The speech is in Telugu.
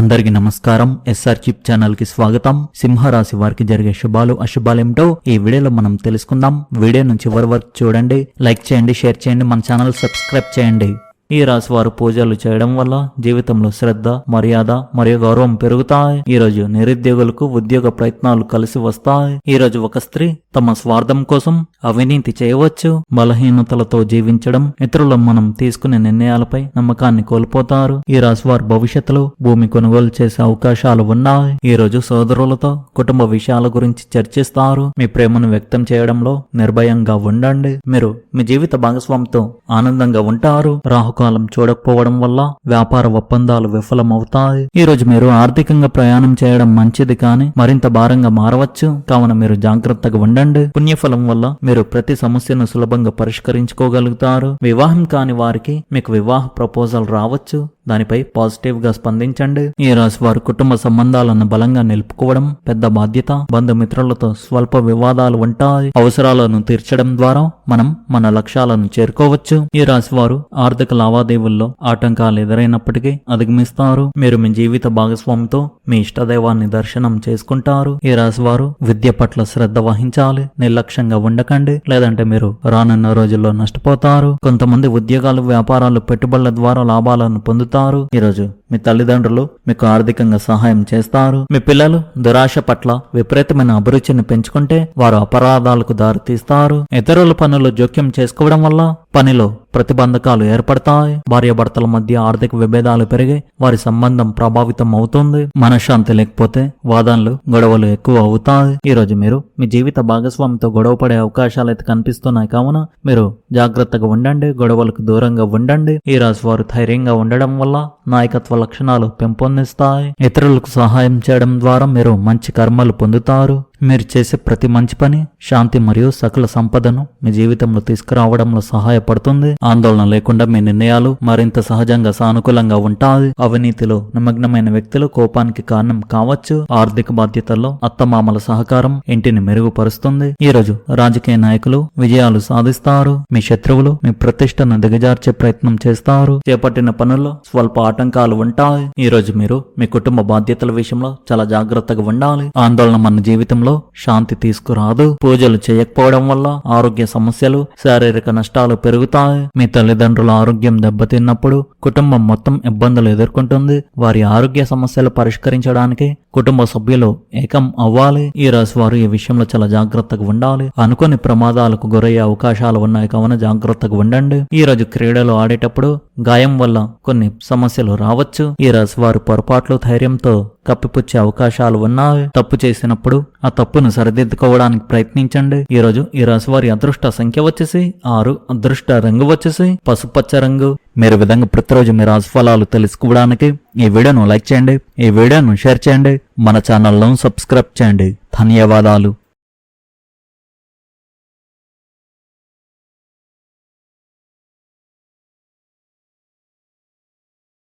అందరికీ నమస్కారం. ఎస్ఆర్ చిప్ ఛానల్కి స్వాగతం. సింహరాశి వారికి జరిగే శుభాలు అశుభాలేమిటో ఈ వీడియోలో మనం తెలుసుకుందాం. వీడియో నుంచి చివరి వరకు చూడండి లైక్ చేయండి షేర్ చేయండి మన ఛానల్ సబ్స్క్రైబ్ చేయండి. ఈ రాశి వారు పూజలు చేయడం వల్ల జీవితంలో శ్రద్ధ మర్యాద మరియు గౌరవం పెరుగుతాయి. ఈ రోజు నిరుద్యోగులకు ఉద్యోగ ప్రయత్నాలు కలిసి వస్తాయి. ఈ రోజు ఒక స్త్రీ తమ స్వార్థం కోసం అవినీతి చేయవచ్చు. బలహీనతలతో జీవించడం ఇతరుల మనం తీసుకునే నిర్ణయాలపై నమ్మకాన్ని కోల్పోతారు. ఈ రాశి వారు భవిష్యత్తులో భూమి కొనుగోలు చేసే అవకాశాలు ఉన్నాయి. ఈ రోజు సోదరులతో కుటుంబ విషయాల గురించి చర్చిస్తారు. మీ ప్రేమను వ్యక్తం చేయడంలో నిర్భయంగా ఉండండి. మీరు మీ జీవిత భాగస్వామితో ఆనందంగా ఉంటారు. రాహుకాలం చూడకపోవడం వల్ల వ్యాపార ఒప్పందాలు విఫలమవుతాయి. ఈ రోజు మీరు ఆర్థికంగా ప్రయాణం చేయడం మంచిది కానీ మరింత భారంగా మారవచ్చు. కావున మీరు జాగ్రత్తగా ఉండండి. పుణ్యఫలం వల్ల మీరు ప్రతి సమస్యను సులభంగా పరిష్కరించుకోగలుగుతారు. వివాహం కాని వారికి మీకు వివాహ ప్రపోజల్ రావచ్చు. దానిపై పాజిటివ్గా స్పందించండి. ఈ రాశి వారు కుటుంబ సంబంధాలను బలంగా నిలుపుకోవడం పెద్ద బాధ్యత. బంధుమిత్రులతో స్వల్ప వివాదాలు ఉంటాయి. అవసరాలను తీర్చడం ద్వారా మనం మన లక్ష్యాలను చేరుకోవచ్చు. ఈ రాశి వారు ఆర్థిక లావాదేవీల్లో ఆటంకాలు ఎదురైనప్పటికీ అధిగమిస్తారు. మీరు మీ జీవిత భాగస్వామితో మీ ఇష్టదైవాన్ని దర్శనం చేసుకుంటారు. ఈ రాశివారు విద్య పట్ల శ్రద్ధ వహించాలి. నిర్లక్ష్యంగా ఉండకండి. లేదంటే మీరు రానున్న రోజుల్లో నష్టపోతారు. కొంతమంది ఉద్యోగాలు వ్యాపారాలు పెట్టుబడుల ద్వారా లాభాలను పొందుతారు. ఈరోజు మీ తల్లిదండ్రులు మీకు ఆర్థికంగా సహాయం చేస్తారు. మీ పిల్లలు దురాశ పట్ల విపరీతమైన అభిరుచిని పెంచుకుంటే వారు అపరాధాలకు దారితీస్తారు. ఇతరుల పనులు జోక్యం చేసుకోవడం వల్ల పనిలో ప్రతిబంధకాలు ఏర్పడతాయి. భార్యాభర్తల మధ్య ఆర్థిక విభేదాలు పెరిగి వారి సంబంధం ప్రభావితం అవుతుంది. మనశ్శాంతి లేకపోతే వాదనలు గొడవలు ఎక్కువ అవుతాయి. ఈ రోజు మీరు మీ జీవిత భాగస్వామితో గొడవ పడే అవకాశాలు అయితే కనిపిస్తున్నాయి. కావున మీరు జాగ్రత్తగా ఉండండి గొడవలకు దూరంగా ఉండండి. ఈ రాశి వారు ధైర్యంగా ఉండడం వల్ల నాయకత్వ లక్షణాలు పెంపొందిస్తాయి. ఇతరులకు సహాయం చేయడం ద్వారా మీరు మంచి కర్మలు పొందుతారు. మీరు చేసే ప్రతి మంచి పని శాంతి మరియు సకల సంపదను మీ జీవితంలో తీసుకురావడంలో సహాయపడుతుంది. ఆందోళన లేకుండా మీ నిర్ణయాలు మరింత సహజంగా సానుకూలంగా ఉంటాయి. అవినీతిలో నిమగ్నమైన వ్యక్తులు కోపానికి కారణం కావచ్చు. ఆర్థిక బాధ్యతల్లో అత్తమామల సహకారం ఇంటిని మెరుగుపరుస్తుంది. ఈ రోజు రాజకీయ నాయకులు విజయాలు సాధిస్తారు. మీ శత్రువులు మీ ప్రతిష్టను దిగజార్చే ప్రయత్నం చేస్తారు. చేపట్టిన పనుల్లో స్వల్ప ఆటంకాలు ఉంటాయి. ఈ రోజు మీరు మీ కుటుంబ బాధ్యతల విషయంలో చాలా జాగ్రత్తగా ఉండాలి. ఆందోళన మన జీవితంలో శాంతి తీసుకురాదు. పూజలు చేయకపోవడం వల్ల ఆరోగ్య సమస్యలు శారీరక నష్టాలు పెరుగుతాయి. మీ తల్లిదండ్రుల ఆరోగ్యం దెబ్బతిన్నప్పుడు కుటుంబం మొత్తం ఇబ్బందులు ఎదుర్కొంటుంది. వారి ఆరోగ్య సమస్యలు పరిష్కరించడానికి కుటుంబ సభ్యులు ఏకం అవ్వాలి. ఈ రాశి వారు ఈ విషయంలో చాలా జాగ్రత్తగా ఉండాలి. అనుకుని ప్రమాదాలకు గురయ్యే అవకాశాలు ఉన్నాయి. కావున జాగ్రత్తగా ఉండండి. ఈ రోజు క్రీడలు ఆడేటప్పుడు గాయం వల్ల కొన్ని సమస్యలు రావచ్చు. ఈ రాశి వారు పొరపాట్లు ధైర్యంతో కప్పిపుచ్చే అవకాశాలు ఉన్నా తప్పు చేసినప్పుడు ఆ తప్పును సరిదిద్దుకోవడానికి ప్రయత్నించండి. ఈరోజు ఈ రాశి వారి అదృష్ట సంఖ్య వచ్చేసి ఆరు. అదృష్ట రంగు వచ్చేసి పసుపచ్చ రంగు. మీరు విధంగా ప్రతిరోజు మీ రాశి ఫలాలు తెలుసుకోవడానికి ఈ వీడియోను లైక్ చేయండి. ఈ వీడియోను షేర్ చేయండి. మన ఛానల్ను సబ్స్క్రైబ్ చేయండి. ధన్యవాదాలు.